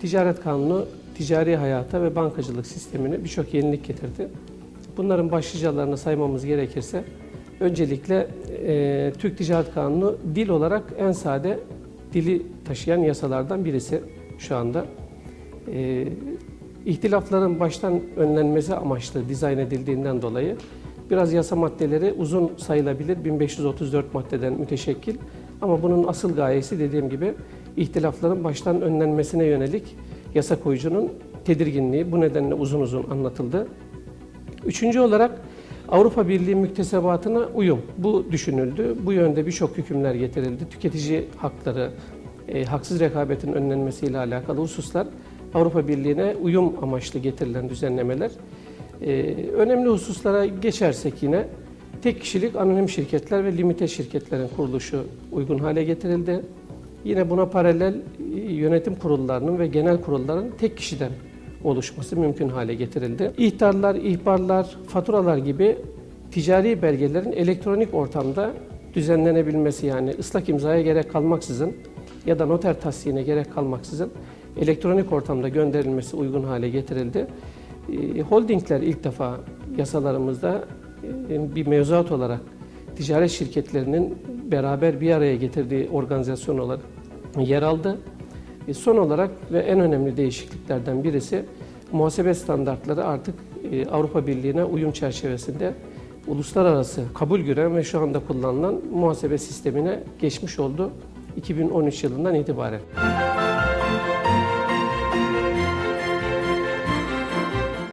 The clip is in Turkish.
Ticaret Kanunu ticari hayata ve bankacılık sistemine birçok yenilik getirdi. Bunların başlıcalarını saymamız gerekirse öncelikle e, Türk Ticaret Kanunu dil olarak en sade dili taşıyan yasalardan birisi şu anda. E, ihtilafların baştan önlenmesi amaçlı dizayn edildiğinden dolayı biraz yasa maddeleri uzun sayılabilir 1534 maddeden müteşekkil ama bunun asıl gayesi dediğim gibi ihtilafların baştan önlenmesine yönelik yasa koyucunun tedirginliği bu nedenle uzun uzun anlatıldı. Üçüncü olarak Avrupa Birliği müktesebatına uyum. Bu düşünüldü. Bu yönde birçok hükümler getirildi. Tüketici hakları, e, haksız rekabetin önlenmesiyle alakalı hususlar Avrupa Birliği'ne uyum amaçlı getirilen düzenlemeler. E, önemli hususlara geçersek yine tek kişilik anonim şirketler ve limite şirketlerin kuruluşu uygun hale getirildi. Yine buna paralel e, yönetim kurullarının ve genel kurulların tek kişiden oluşması mümkün hale getirildi. İhtarlar, ihbarlar, faturalar gibi ticari belgelerin elektronik ortamda düzenlenebilmesi yani ıslak imzaya gerek kalmaksızın ya da noter tasdiyine gerek kalmaksızın elektronik ortamda gönderilmesi uygun hale getirildi. E, Holdingler ilk defa yasalarımızda bir mevzuat olarak ticaret şirketlerinin beraber bir araya getirdiği organizasyon olarak yer aldı. E, Son olarak ve en önemli değişikliklerden birisi muhasebe standartları artık e, Avrupa Birliği'ne uyum çerçevesinde uluslararası kabul gören ve şu anda kullanılan muhasebe sistemine geçmiş oldu 2013 yılından itibaren.